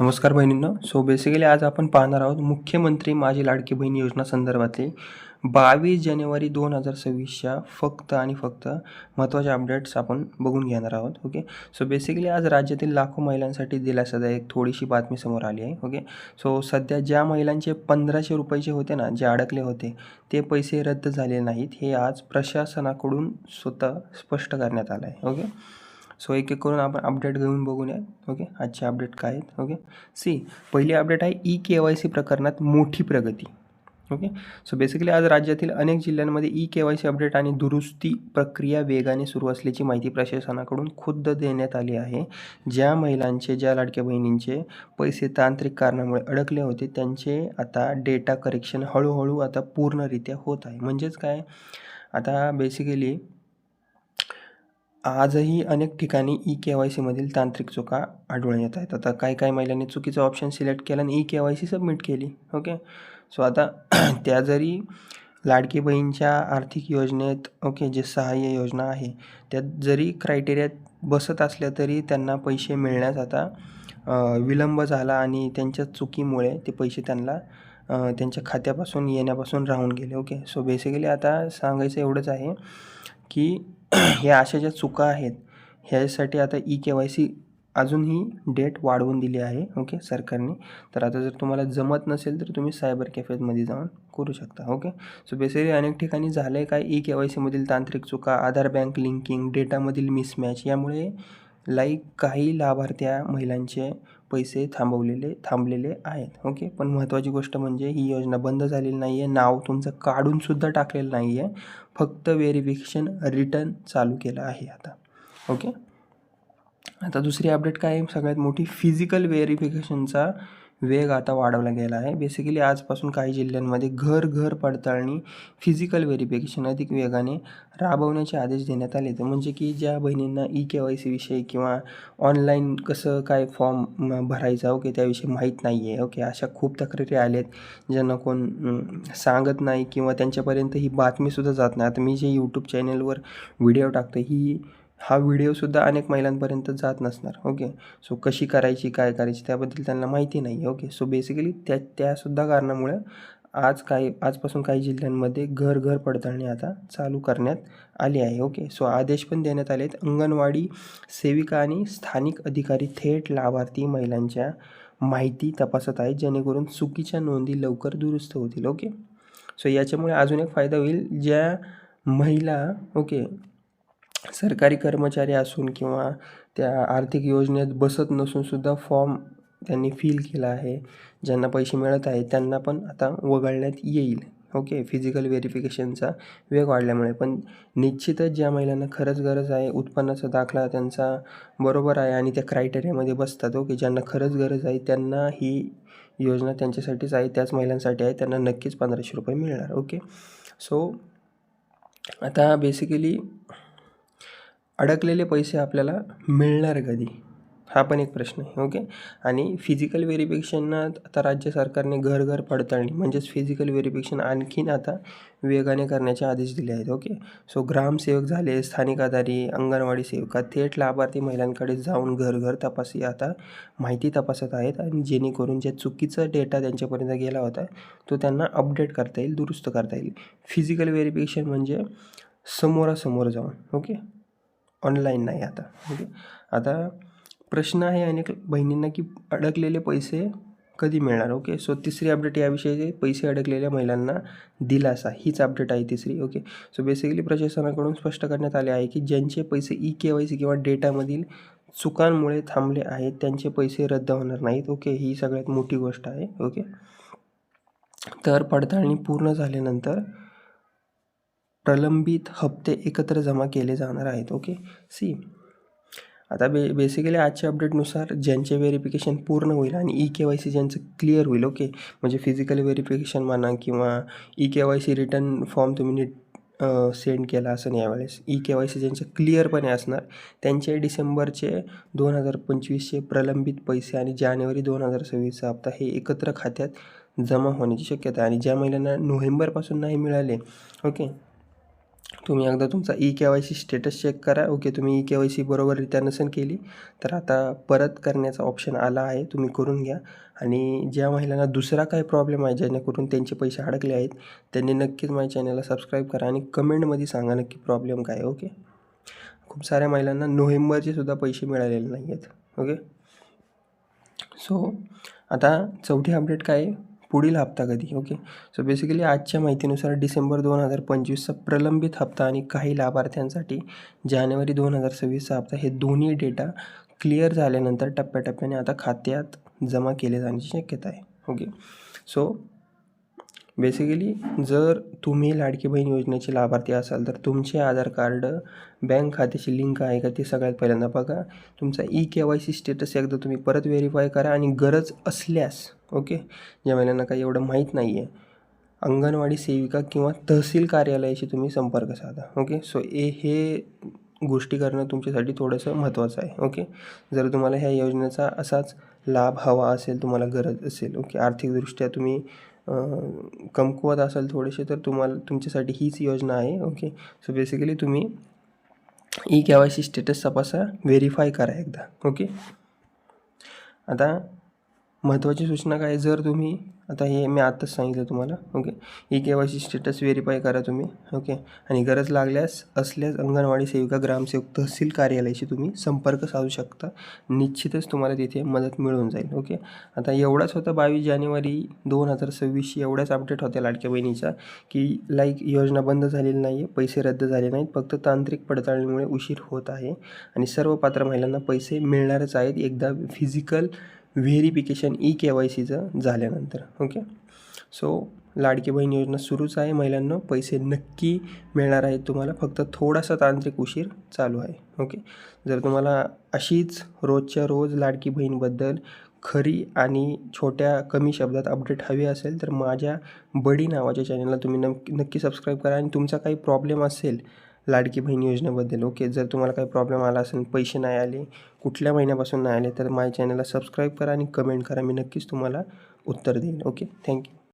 नमस्कार बहिणींनो. So basically आज आपण पाहणार आहोत मुख्यमंत्री माझी लाडकी बहीण योजना संदर्भातले बावीस जानेवारी दोन हजार सव्वीसच्या फक्त आणि फक्त महत्त्वाचे अपडेट्स आपण बघून घेणार आहोत. ओके सो बेसिकली आज राज्यातील लाखो महिलांसाठी दिलासादायक थोडीशी बातमी समोर आली आहे. ओके सो सध्या ज्या महिलांचे पंधराशे रुपयाचे होते ना जे अडकले होते ते पैसे रद्द झाले नाहीत. हे आज प्रशासनाकडून स्वतः स्पष्ट करण्यात आलं आहे. ओके सो एक एक करून आपण अपडेट घेऊन बघूया ओके आजचे अपडेट काय आहेत? ओके सी पहिली अपडेट आहे ई के वाय सी प्रकरणात मोठी प्रगती. ओके सो बेसिकली आज राज्यातील अनेक जिल्ह्यांमध्ये E K Y C update आणि दुरुस्ती प्रक्रिया वेगाने सुरू असल्याची माहिती प्रशासनाकडून खुद्द देण्यात आली आहे. ज्या महिलांचे ज्या लाडक्या बहिणींचे पैसे तांत्रिक कारणामुळे अडकले होते त्यांचे आता डेटा करेक्शन हळूहळू आता पूर्णरित्या होत आहे. म्हणजेच काय? आता बेसिकली आजही अनेक ठिकाणी ई के वाय सीमधील तांत्रिक चुका आढळून येत आहेत. आता काही काही महिलांनी चुकीचं ऑप्शन सिलेक्ट केलं आणि E K Y C submit केली. ओके सो आता त्या जरी लाडकी बहीणच्या आर्थिक योजनेत ओके जे सहाय्य योजना आहे त्यात जरी क्रायटेरियात बसत असल्या तरी त्यांना पैसे मिळण्यास आता विलंब झाला आणि त्यांच्या चुकीमुळे ते पैसे त्यांना त्यांच्या खात्यापासून येण्यापासून राहून गेले. ओके सो बेसिकली आता सांगायचं एवढंच आहे की ह्या अशा ज्या चुका आहेत ह्यासाठी आता ई के वाय सी अजूनही डेट वाढवून दिली आहे ओके सरकारने. तर आता जर तुम्हाला जमत नसेल तर तुम्ही सायबर कॅफेमध्ये जाऊन करू शकता ओके. सो बेसिकली अनेक ठिकाणी झालं आहे काय ई के वाय सीमधील तांत्रिक चुका आधार बँक लिंकिंग डेटामधील मिसमॅच यामुळे लाईक काही लाभार्थ्या महिलांचे पैसे थांबवलेले थांबलेले आहेत ओके पण महत्त्वाची गोष्ट म्हणजे ही योजना बंद झालेली नाही आहे नाव तुमचं काढूनसुद्धा टाकलेलं नाही आहे फक्त व्हेरिफिकेशन रिटर्न चालू केलं आहे आता ओके आता दुसरी अपडेट काय आहे? सगळ्यात मोठी फिजिकल व्हेरिफिकेशनचा वेग आता वाढवला गेला आहे. बेसिकली आजपासून काही जिल्ह्यांमध्ये घर घर पडताळणी फिजिकल व्हेरिफिकेशन अधिक वेगाने राबवण्याचे आदेश देण्यात आले तर म्हणजे की ज्या बहिणींना ई के वाय सी विषयी किंवा ऑनलाईन कसं काय फॉर्म भरायचा ओके त्याविषयी माहीत नाही आहे ओके अशा खूप तक्रारी आल्या आहेत ज्यांना कोण सांगत नाही किंवा त्यांच्यापर्यंत ही बातमीसुद्धा जात नाही. आता मी जे यूट्यूब चॅनलवर व्हिडिओ टाकतो ही हा व्हिडिओसुद्धा अनेक महिलांपर्यंत जात नसणार ओके? सो कशी करायची काय करायची त्याबद्दल त्यांना माहिती नाही ओके? सो बेसिकली त्या त्यासुद्धा कारणामुळे आज काही आजपासून काही जिल्ह्यांमध्ये घर घर पडताळणी आता चालू करण्यात आली आहे ओके? सो आदेश पण देण्यात आले आहेत अंगणवाडी सेविका आणि स्थानिक अधिकारी थेट लाभार्थी महिलांच्या माहिती तपासत आहेत जेणेकरून चुकीच्या नोंदी लवकर दुरुस्त होतील ओके? सो याच्यामुळे अजून एक फायदा होईल ज्या महिला ओके सरकारी कर्मचारी असून किंवा त्या आर्थिक योजनेत बसत नसून सुद्धा फॉर्म त्यांनी फिल केला आहे. ज्यांना पैसे मिळत आहे त्यांना पण आता वगळण्यात येईल. ओके फिजिकल व्हेरिफिकेशनचा वेग वाढल्यामुळे. पण निश्चितच ज्या महिलांना खरंच गरज आहे उत्पन्नाचा दाखला त्यांचा बरोबर आहे आणि त्या क्रायटेरियामध्ये बसतात. ओके ज्यांना खरंच गरज आहे त्यांना ही योजना त्यांच्यासाठीच आहे त्याच महिलांसाठी आहे त्यांना नक्कीच पंधराशे रुपये मिळणार. ओके सो आता बेसिकली अडकलेले पैसे आपल्याला मिळणार कधी? हा पण एक प्रश्न आहे ओके आणि फिजिकल व्हेरिफिकेशनात आता राज्य सरकारने घर घर पडताळणी म्हणजेच फिजिकल व्हेरिफिकेशन आणखीन आता वेगाने करण्याचे आदेश दिले आहेत ओके सो ग्रामसेवक झाले स्थानिक आधारी अंगणवाडी सेविका थेट लाभार्थी महिलांकडे जाऊन घर घर तपासी आता माहिती तपासत आहेत आणि जेणेकरून जे चुकीचा डेटा त्यांच्यापर्यंत गेला होता तो त्यांना अपडेट करता येईल दुरुस्त करता येईल. फिजिकल व्हेरिफिकेशन म्हणजे समोरासमोर जाऊन ओके ऑनलाईन नाही आता. ओके आता प्रश्न आहे अनेक बहिणींना की अडकलेले पैसे कधी मिळणार? ओके सो तिसरी अपडेट याविषयी पैसे अडकलेल्या महिलांना दिलासा हीच अपडेट आहे तिसरी. ओके सो बेसिकली प्रशासनाकडून स्पष्ट करण्यात आले आहे की ज्यांचे पैसे ई के वाय सी किंवा डेटामधील चुकांमुळे थांबले आहेत त्यांचे पैसे रद्द होणार नाहीत. ओके ही सगळ्यात मोठी गोष्ट आहे. ओके तर पडताळणी पूर्ण झाल्यानंतर प्रलंबित हप्ते एकत्र जमा केले जाणार आहेत. ओके? सी. आता बे बेसिकली आजच्या अपडेटनुसार ज्यांचे व्हेरिफिकेशन पूर्ण होईल आणि ई के वाय सी ज्यांचं क्लिअर होईल ओके? म्हणजे फिजिकल व्हेरिफिकेशन म्हणा किंवा E K Y C return form तुम्ही नीट सेंड केला असं यावेळेस ई के वाय सी ज्यांचे क्लिअरपणे असणार त्यांचे डिसेंबरचे दोन हजार पंचवीसचे प्रलंबित पैसे आणि जानेवारी दोन हजार सव्वीसचा हप्ता हे एकत्र खात्यात जमा होण्याची शक्यता आहे. आणि ज्या महिलांना नोव्हेंबरपासून नाही मिळाले ओके? तुम्ही एकदा तुमचा E K Y C status check करा. ओके तुम्ही ई के वाय सी बरोबररित्या नसेल केली तर आता परत करण्याचा ऑप्शन आला आहे तुम्ही करून घ्या. आणि ज्या महिलांना दुसरा काही प्रॉब्लेम आहे जेणेकरून त्यांचे पैसे अडकले आहेत त्यांनी नक्कीच माझ्या चॅनलला सबस्क्राईब करा आणि कमेंटमध्ये सांगा नक्की प्रॉब्लेम काय आहे ओके खूप साऱ्या महिलांना नोव्हेंबरचे सुद्धा पैसे मिळालेले नाही आहेत ओके सो आता चौथी अपडेट काय आहे? पुढील हप्ता कधी? ओके सो बेसिकली आजच्या माहितीनुसार डिसेंबर दोन हजार पंचवीसचा प्रलंबित हप्ता आणि काही लाभार्थ्यांसाठी जानेवारी दोन हजार सव्वीसचा हप्ता हे दोन्ही डेटा क्लिअर झाल्यानंतर टप्प्याटप्प्याने आता खात्यात जमा केले जाण्याची शक्यता आहे. ओके सो बेसिकली जर तुम्ही लाडकी बहीण योजनेचे लाभार्थी असाल तर तुमचे आधार कार्ड बँक खात्याची लिंक आहे का ते सगळ्यात पहिल्यांदा बघा. तुमचा E K Y C status एकदा तुम्ही परत व्हेरीफाय करा आणि गरज असल्यास ओके? ज्या महिलांना काही एवढं माहीत नाही आहे अंगणवाडी सेविका किंवा तहसील कार्यालयाशी तुम्ही संपर्क साधा ओके? सो ए हे गोष्टी करणं तुमच्यासाठी थोडंसं महत्त्वाचं आहे ओके? जर तुम्हाला ह्या योजनेचा असाच लाभ हवा असेल तुम्हाला गरज असेल ओके? आर्थिकदृष्ट्या तुम्ही कमकुवत असाल थोडेसे तर तुम्हाला तुमच्यासाठी हीच योजना आहे ओके? सो बेसिकली तुम्ही E K Y C status तपासा व्हेरीफाय करा एकदा ओके? आता महत्त्वाची सूचना काय जर तुम्ही आता हे मी आत्ताच सांगितलं तुम्हाला okay? E K Y C status verify करा तुम्ही ओके? आणि गरज लागल्यास असल्यास अंगणवाडी सेविका ग्रामसेवक तहसील कार्यालयाशी तुम्ही संपर्क साधू शकता. निश्चितच तुम्हाला तिथे मदत मिळून जाईल ओके? आता एवढाच होता बावीस जानेवारी दोन हजार सव्वीसशी एवढ्याच अपडेट होत्या लाडक्या बहिणीचा की लाईक योजना बंद झालेली नाही आहे पैसे रद्द झाले नाहीत फक्त तांत्रिक पडताळणीमुळे उशीर होत आहे. आणि सर्व पात्र महिलांना पैसे मिळणारच आहेत. एकदा physical verification E K Y सीचं झाल्यानंतर ओके सो लाडकी बहीण योजना सुरूच आहे महिलांना पैसे नक्की मिळणार आहेत तुम्हाला फक्त थोडासा तांत्रिक उशीर चालू आहे ओके जर तुम्हाला अशीच रोजच्या रोज लाडकी बहीणबद्दल खरी आणि छोट्या कमी शब्दात अपडेट हवी असेल तर माझ्या बडी नावाच्या चॅनलला तुम्ही नक्की नक्की सबस्क्राईब करा. आणि तुमचा काही प्रॉब्लेम असेल लाडकी बहीण योजनेबद्दल. ओके जर तुम्हाला काही प्रॉब्लेम आला असेल पैसे नाही आले कुठल्या महिन्यापासून नाही आले तर माझ्या चॅनलला सबस्क्राईब करा आणि कमेंट करा. मी नक्कीच तुम्हाला उत्तर देईन. Okay thank you